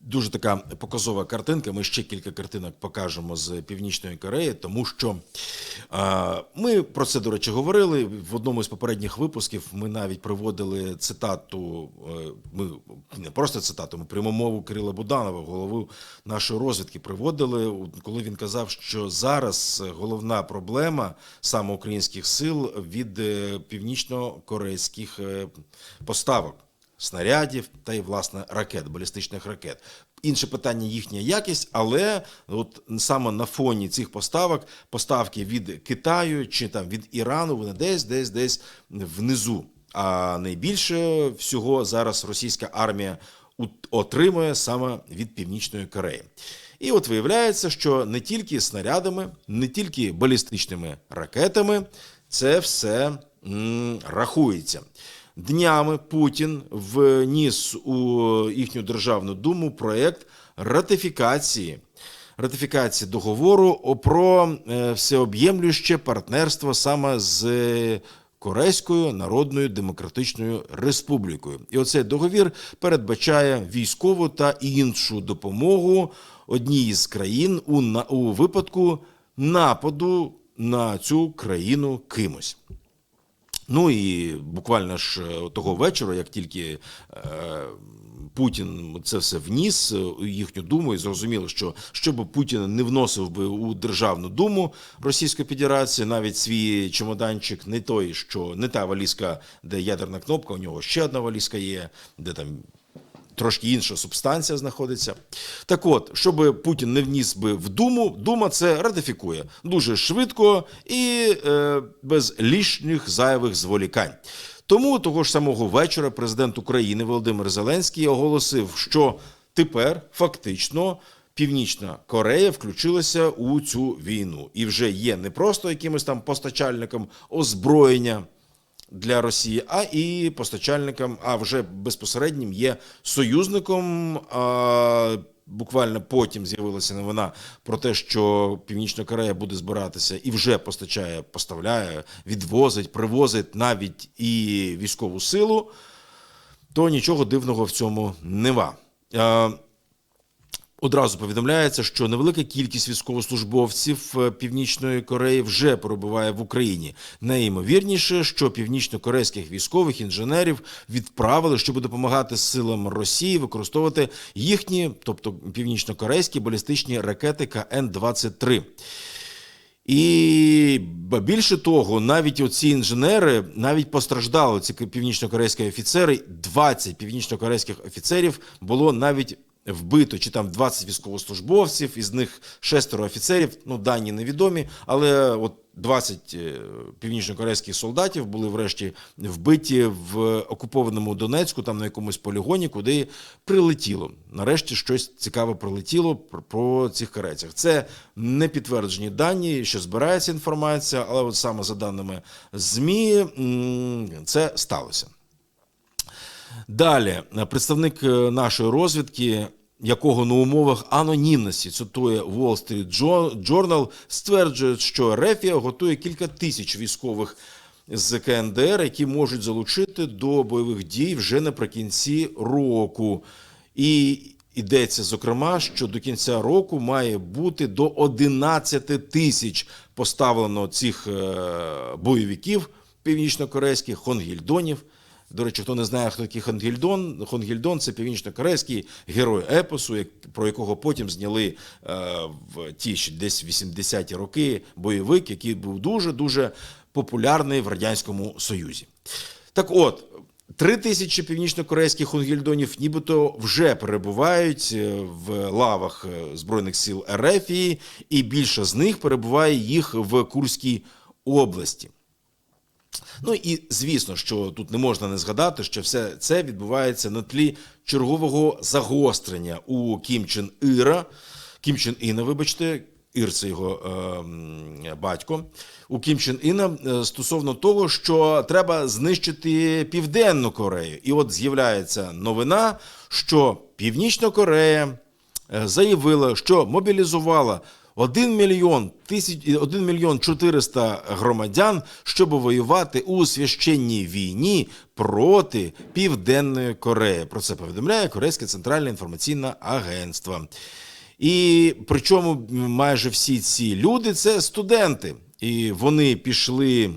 Дуже така показова картинка. Ми ще кілька картинок покажемо з Північної Кореї, тому що ми про це, до речі, говорили в одному з попередніх випусків. Ми навіть приводили цитату. е, Ми не просто цитату, ми пряму мову Кирила Буданова, голову нашої розвідки, приводили, коли він казав, що зараз головна проблема саме українських сил від е, північно-корейських е, поставок снарядів та й власне ракет, балістичних ракет. Інше питання їхня якість, але от саме на фоні цих поставок, поставки від Китаю чи там від Ірану, вони десь, десь, десь внизу. А найбільше всього зараз російська армія отримує саме від Північної Кореї. І от виявляється, що не тільки снарядами, не тільки балістичними ракетами це все м, рахується. Днями Путін вніс у їхню державну думу проект ратифікації. Ратифікації договору про е, всеоб'ємлюще партнерство саме з Корейською Народною Демократичною Республікою. І оцей договір передбачає військову та іншу допомогу одній з країн у, у випадку нападу на цю країну кимось. Ну і буквально ж е, того вечора, як тільки е, Путін це все вніс е, у їхню думу, і зрозуміло, що щоб Путін не вносив би у Державну думу Російської Федерації, навіть свій чемоданчик, не той, що не та валізка, де ядерна кнопка, у нього ще одна валізка є, де там трошки інша субстанція знаходиться. Так от, щоб Путін не вніс би в Думу, Дума це ратифікує дуже швидко і е, без лишніх зайвих зволікань. Тому того ж самого вечора президент України Володимир Зеленський оголосив, що тепер фактично. Північна Корея включилася у цю війну і вже є не просто якимось там постачальником озброєння, для Росії, а і постачальником, а вже безпосереднім є союзником. А, буквально потім з'явилася новина про те, що Північна Корея буде збиратися і вже постачає, поставляє, відвозить, привозить навіть і військову силу, то нічого дивного в цьому нема. Одразу повідомляється, що невелика кількість військовослужбовців е, Північної Кореї вже перебуває в Україні. Найімовірніше, що північно-корейських військових інженерів відправили, щоб допомагати силам Росії використовувати їхні, тобто північно-корейські балістичні ракети КН-23. І більше того, навіть оці інженери навіть постраждали. Ці північно-корейські офіцери. 20 північно-корейських офіцерів було навіть вбито, чи там 20 військовослужбовців, із них шестеро офіцерів. Ну дані невідомі, але от 20 е, північно-корейських солдатів були врешті вбиті в окупованому Донецьку, там на якомусь полігоні, куди прилетіло. Нарешті щось цікаве прилетіло про, цих корейцях. Це не підтверджені дані, що збирається інформація, але от саме за даними ЗМІ це сталося. Далі, представник е, нашої розвідки, якого на умовах анонімності цитує Wall Street Journal, стверджує, що Рефія готує кілька тисяч військових з КНДР, які можуть залучити до бойових дій вже наприкінці року. І йдеться, зокрема, що до кінця року має бути до 11 тисяч поставлено цих е, бойовиків північно-корейських хонгільдонів. До речі, хто не знає, хто такий Хонгільдон, Хонгільдон це північно-корейський герой епосу, як, про якого потім зняли е, в ті ще десь 80-ті роки бойовик, який був дуже-дуже популярний в Радянському Союзі. Так от, три тисячі північно-корейських хонгільдонів нібито вже перебувають е, в лавах е, Збройних сил РФ, і більше з них перебуває їх в Курській області. Ну і звісно, що тут не можна не згадати, що все це відбувається на тлі чергового загострення у Кім Чен Іра, Кім Чен Іна, вибачте, Ір це його е, батько. У Кім Чен Іна е, стосовно того, що треба знищити Південну Корею. І от з'являється новина, що Північна Корея е, заявила, що мобілізувала 1 мільйон тисяч 1 мільйон 400 громадян, щоб воювати у священній війні проти Південної Кореї. Про це повідомляє Корейське центральне інформаційне агентство. І причому майже всі ці люди це студенти. І вони пішли,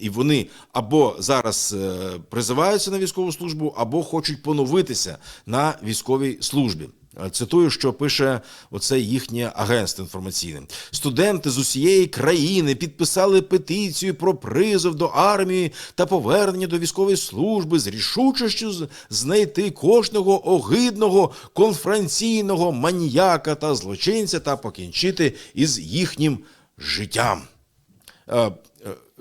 і вони або зараз е, призиваються на військову службу, або хочуть поновитися на військовій службі. Цитую, що пише оце їхнє агентство інформаційне. Студенти з усієї країни підписали петицію про призов до армії та повернення до військової служби з рішучістю знайти кожного огидного конференційного маніяка та злочинця та покінчити із їхнім життям. Е, е,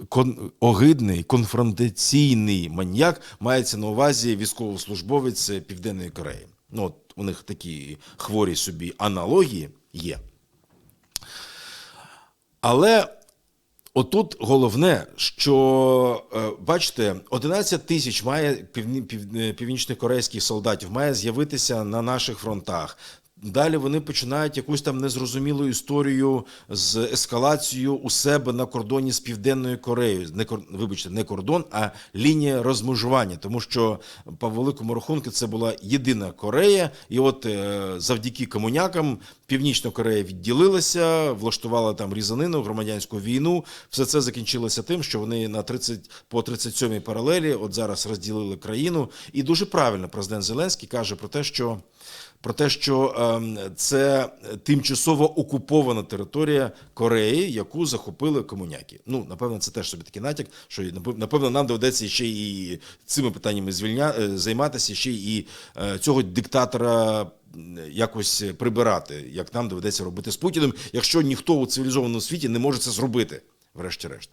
Кон, огидний конфронтаційний маньяк мається на увазі військовослужбовець Південної Кореї. Ну, у них такі хворі собі аналогії є. Але отут головне, що е, бачите, 11 тисяч має півні- пів- північнокорейських солдатів має з'явитися на наших фронтах. Далі вони починають якусь там незрозумілу історію з ескалацією у себе на кордоні з Південною Кореєю. Не вибачте, не кордон, а лінія розмежування. Тому що по великому рахунку це була єдина Корея, і от е, завдяки комунякам Північна Корея відділилася, влаштувала там різанину, громадянську війну. Все це закінчилося тим, що вони на 30, по 37-й паралелі от зараз розділили країну. І дуже правильно президент Зеленський каже про те, що про те, що ем, це тимчасово окупована територія Кореї, яку захопили комуняки. Ну, напевно, це теж собі такий натяк, що напевно нам доведеться ще і цими питаннями звільня... е, займатися, ще і е, цього диктатора якось прибирати, як нам доведеться робити з Путіним, якщо ніхто у цивілізованому світі не може це зробити, врешті-решт.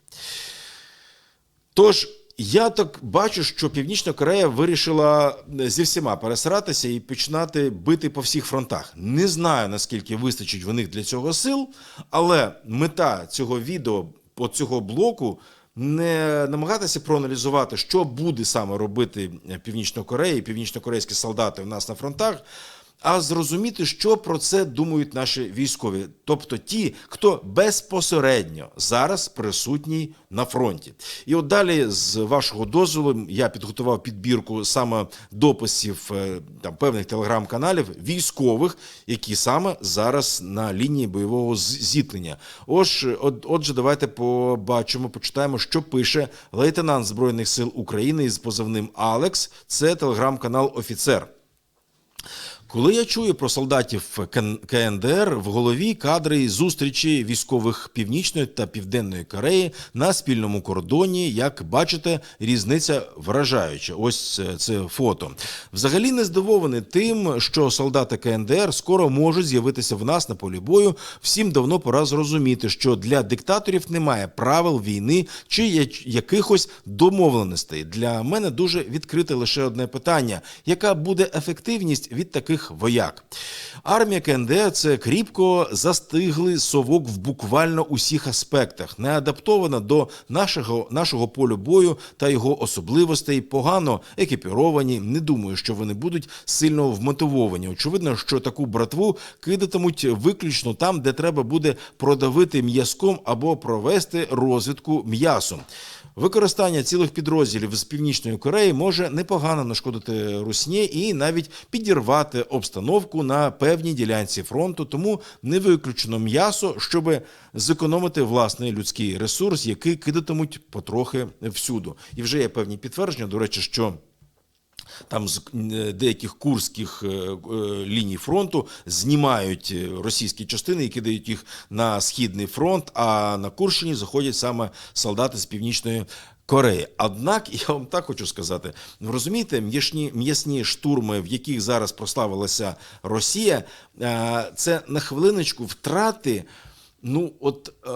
Тож я так бачу, що Північна Корея вирішила зі всіма пересратися і починати бити по всіх фронтах. Не знаю наскільки вистачить в них для цього сил, але мета цього відео, по цього блоку. Не намагатися проаналізувати, що буде саме робити Північна Корея і північнокорейські солдати в нас на фронтах, а зрозуміти, що про це думають наші військові, тобто ті, хто безпосередньо зараз присутній на фронті. І от далі, з вашого дозволу, я підготував підбірку саме дописів е, там певних телеграм-каналів військових, які саме зараз на лінії бойового зіткнення. Ож, от, отже, давайте побачимо, почитаємо, що пише лейтенант Збройних сил України із позивним Алекс. Це телеграм-канал Офіцер. Коли я чую про солдатів КН- КНДР, в голові кадри зустрічі військових Північної та Південної Кореї на спільному кордоні. Як бачите, різниця вражаюча. Ось це, це фото. Взагалі не здивований тим, що солдати КНДР скоро можуть з'явитися в нас на полі бою. Всім давно пора зрозуміти, що для диктаторів немає правил війни чи якихось домовленостей. Для мене дуже відкрите лише одне питання: яка буде ефективність від таких вояк? Армія КНДР – це кріпко застиглий совок в буквально усіх аспектах, не адаптована до нашого, нашого полю бою та його особливостей, погано екіпіровані. Не думаю, що вони будуть сильно вмотивовані. Очевидно, що таку братву кидатимуть виключно там, де треба буде продавити м'язком або провести розвідку м'ясом. Використання цілих підрозділів з північної Кореї може непогано нашкодити Русні і навіть підірвати обстановку на певній ділянці фронту. Тому не виключено м'ясо, щоб зекономити власний людський ресурс, який кидатимуть потрохи всюду. І вже є певні підтвердження. До речі, що. Там з е, деяких курських е, е, ліній фронту знімають російські частини і кидають їх на східний фронт. А на Курщині заходять саме солдати з північної. Кореї. Однак я вам так хочу сказати: розумієте, м'ясні м'ясні штурми, в яких зараз прославилася Росія, це на хвилиночку втрати. Ну, от е,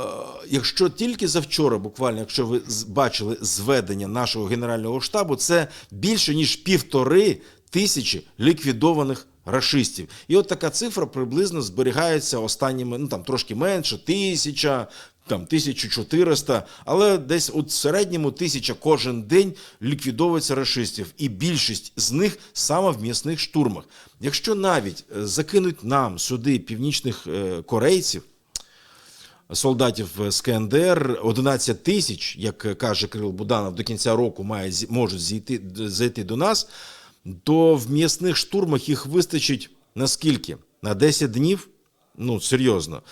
якщо тільки завчора, буквально, якщо ви бачили зведення нашого генерального штабу, це більше ніж півтори тисячі ліквідованих рашистів. І от така цифра приблизно зберігається останніми, ну там трошки менше, тисяча. Там 1400, але десь в середньому тисяча кожен день ліквідовується рашистів, і більшість з них саме в м'ясних штурмах. Якщо навіть е, закинуть нам сюди північних е, корейців, солдатів з КНДР, 11 тисяч, як каже Кирил Буданов, до кінця року має можуть зійти зайти до нас, то в м'ясних штурмах їх вистачить наскільки? На 10 днів? Ну серйозно.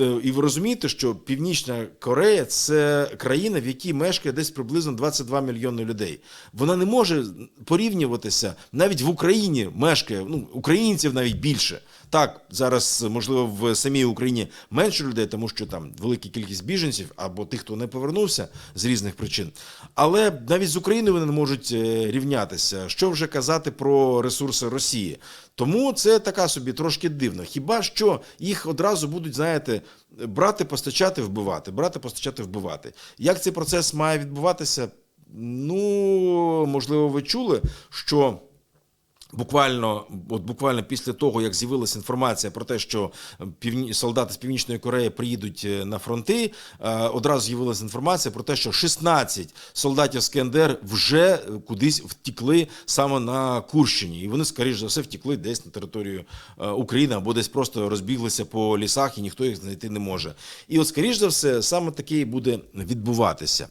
Е, І ви розумієте, що Північна Корея це країна, в якій мешкає десь приблизно 22 мільйони людей. Вона не може порівнюватися навіть в Україні мешкає ну українців навіть більше. Так, зараз можливо в самій Україні менше людей, тому що там велика кількість біженців або тих, хто не повернувся з різних причин. Але навіть з Україною вони не можуть е, рівнятися. Що вже казати про ресурси Росії? Тому це така собі трошки дивно. Хіба що їх одразу будуть, знаєте, брати, постачати, вбивати, брати, постачати, вбивати. Як цей процес має відбуватися? Ну, можливо, ви чули, що. Буквально, от буквально після того, як з'явилася інформація про те, що півні... солдати з Північної Кореї приїдуть е, на фронти, е, одразу з'явилася інформація про те, що 16 солдатів з КНДР вже кудись втікли саме на Курщині, і вони, скоріш за все, втікли десь на територію е, України або десь просто розбіглися по лісах, і ніхто їх знайти не може. І от, скоріш за все, саме таке буде відбуватися.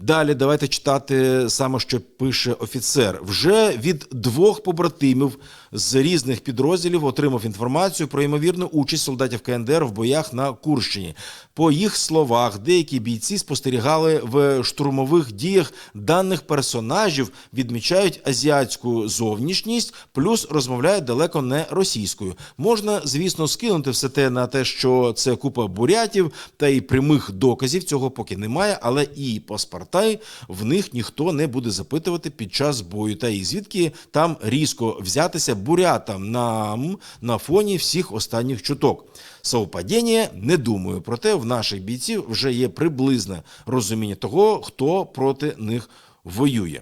Далі давайте читати саме, що пише офіцер. Вже від двох побратимів Norte move з різних підрозділів отримав інформацію про ймовірну участь солдатів КНДР в боях на Курщині. По їх словах, деякі бійці спостерігали в штурмових діях даних персонажів, відмічають азіатську зовнішність, плюс розмовляють далеко не російською. Можна, звісно, скинути все те на те, що це купа бурятів, та й прямих доказів цього поки немає, але і паспортай в них ніхто не буде запитувати під час бою. Та і звідки там різко взятися бурятам нам на фоні всіх останніх чуток. Совпадіння не думаю, проте в наших бійців вже є приблизне розуміння того, хто проти них воює.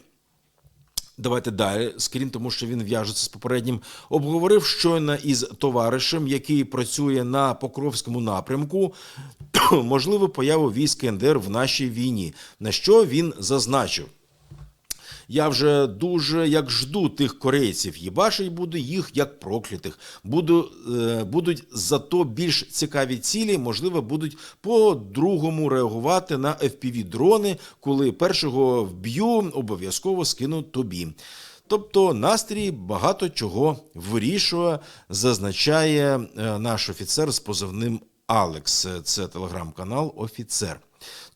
Давайте далі, скрім тому, що він в'яжеться з попереднім. Обговорив щойно із товаришем, який працює на Покровському напрямку, можливу появу військ КНДР в нашій війні. На що він зазначив? Я вже дуже як жду тих корейців. Їбашить буду їх як проклятих. Буду, е, будуть зато більш цікаві цілі, можливо, будуть по-другому реагувати на fpv дрони коли першого вб'ю, обов'язково скину тобі. Тобто настрій багато чого вирішує, зазначає е, наш офіцер з позивним Алекс. Це телеграм-канал Офіцер.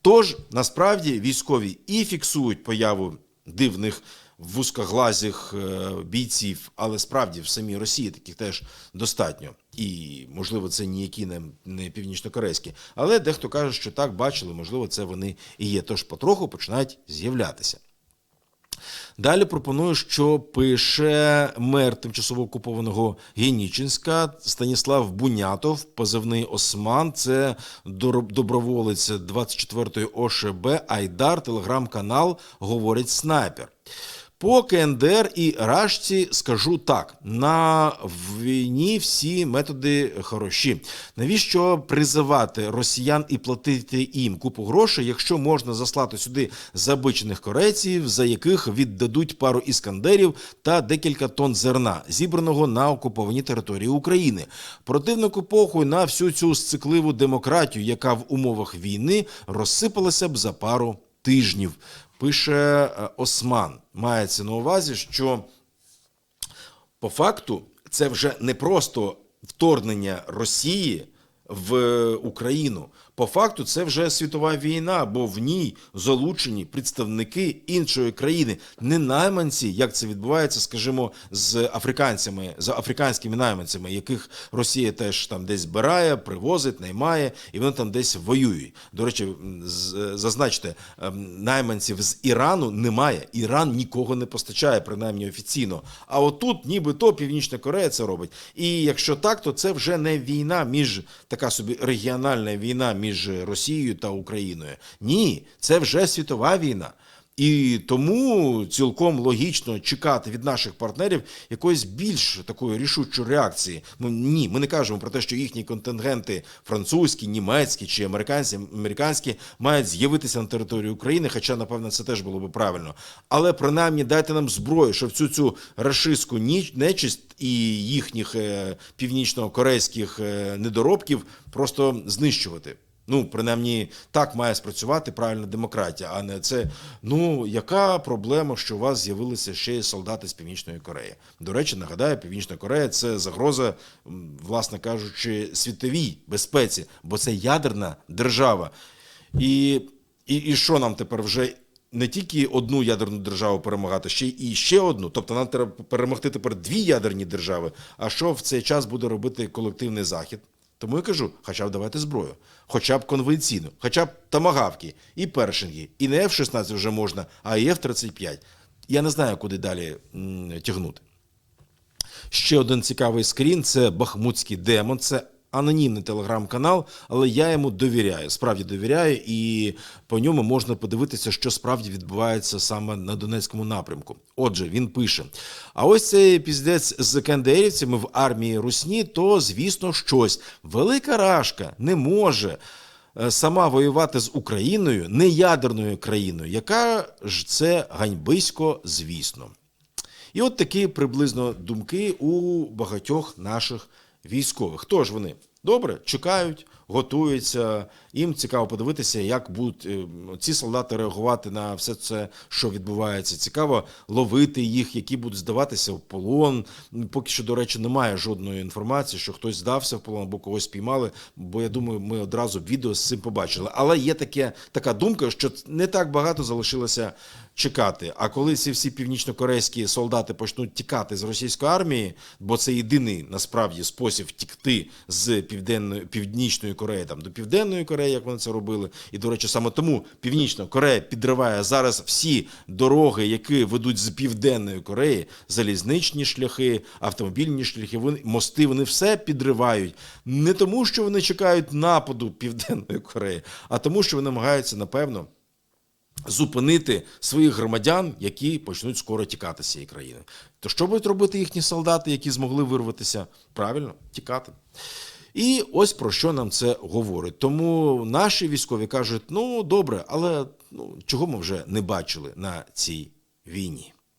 Тож насправді військові і фіксують появу дивних вузькоглазих е, бійців, але справді в самій Росії таких теж достатньо. І можливо, це ніякі не, не північнокорейські, але дехто каже, що так бачили, можливо, це вони і є. Тож потроху починають з'являтися. Далі пропоную, що пише мер тимчасово окупованого Генічинська Станіслав Бунятов, позивний Осман. Це доброволець 24-ї ОШБ Айдар, телеграм-канал Говорить Снайпер. По КНДР і Рашці скажу так: на війні всі методи хороші. Навіщо призивати росіян і платити їм купу грошей, якщо можна заслати сюди забичених корейців, за яких віддадуть пару іскандерів та декілька тонн зерна, зібраного на окупованій території України. Противнику похуй на всю цю сцикливу демократію, яка в умовах війни розсипалася б за пару тижнів. Пише е, Осман. Мається на увазі, що по факту це вже не просто вторгнення Росії в Україну. По факту, це вже світова війна, бо в ній залучені представники іншої країни, не найманці, як це відбувається, скажімо, з африканцями, з африканськими найманцями, яких Росія теж там десь збирає, привозить, наймає, і вони там десь воюють. До речі, зазначте, ем, найманців з Ірану немає. Іран нікого не постачає, принаймні офіційно. А отут, нібито Північна Корея це робить. І якщо так, то це вже не війна між така собі регіональна війна між Росією та Україною. Ні, це вже світова війна. І тому цілком логічно чекати від наших партнерів якоїсь більш такої рішучої реакції. Ми ні, ми не кажемо про те, що їхні контингенти французькі, німецькі чи американські, американські мають з'явитися на території України, хоча, напевно, це теж було би правильно. Але принаймні дайте нам зброю, щоб всю цю рашистську ніч нечисть і їхніх е, північно-корейських е, недоробків просто знищувати. Ну, принаймні, так має спрацювати правильна демократія, а не це. Ну, яка проблема, що у вас з'явилися ще й солдати з Північної Кореї? До речі, нагадаю, Північна Корея це загроза, власне кажучи, світовій безпеці, бо це ядерна держава. І, і, і що нам тепер вже не тільки одну ядерну державу перемагати, ще й ще одну. Тобто нам треба перемогти тепер дві ядерні держави. А що в цей час буде робити колективний захід? Тому я кажу, хоча б давайте зброю, хоча б конвенційну, хоча б тамагавки, і першинги, і не F-16 вже можна, а і F-35. Я не знаю, куди далі тягнути. Ще один цікавий скрін це Бахмутський демон. Це анонімний телеграм-канал, але я йому довіряю. Справді довіряю, і по ньому можна подивитися, що справді відбувається саме на Донецькому напрямку. Отже, він пише: а ось цей піздець з кендерівцями в армії Русні, то звісно щось. Велика рашка не може. е, Сама воювати з Україною, не ядерною країною, яка ж це ганьбисько, звісно. І от такі приблизно думки у багатьох наших військових. Хто ж вони? Добре, чекають, готуються. Їм цікаво подивитися, як будуть е, ці солдати реагувати на все це, що відбувається. Цікаво ловити їх, які будуть здаватися в полон. Поки що, до речі, немає жодної інформації, що хтось здався в полон або когось спіймали. Бо я думаю, ми одразу відео з цим побачили. Але є таке, така думка, що не так багато залишилося чекати. А коли ці всі північнокорейські солдати почнуть тікати з російської армії, бо це єдиний насправді спосіб втікти з південної північної Кореї там до південної Кореї, як вони це робили. І до речі, саме тому Північна Корея підриває зараз всі дороги, які ведуть з південної Кореї, залізничні шляхи, автомобільні шляхи, вони мости. Вони все підривають не тому, що вони чекають нападу Південної Кореї, а тому, що вони намагаються напевно зупинити своїх громадян, які почнуть скоро тікати з цієї країни. То що будуть робити їхні солдати, які змогли вирватися? Правильно, тікати. І ось про що нам це говорить. Тому наші військові кажуть: ну добре, але ну чого ми вже не бачили на цій війні?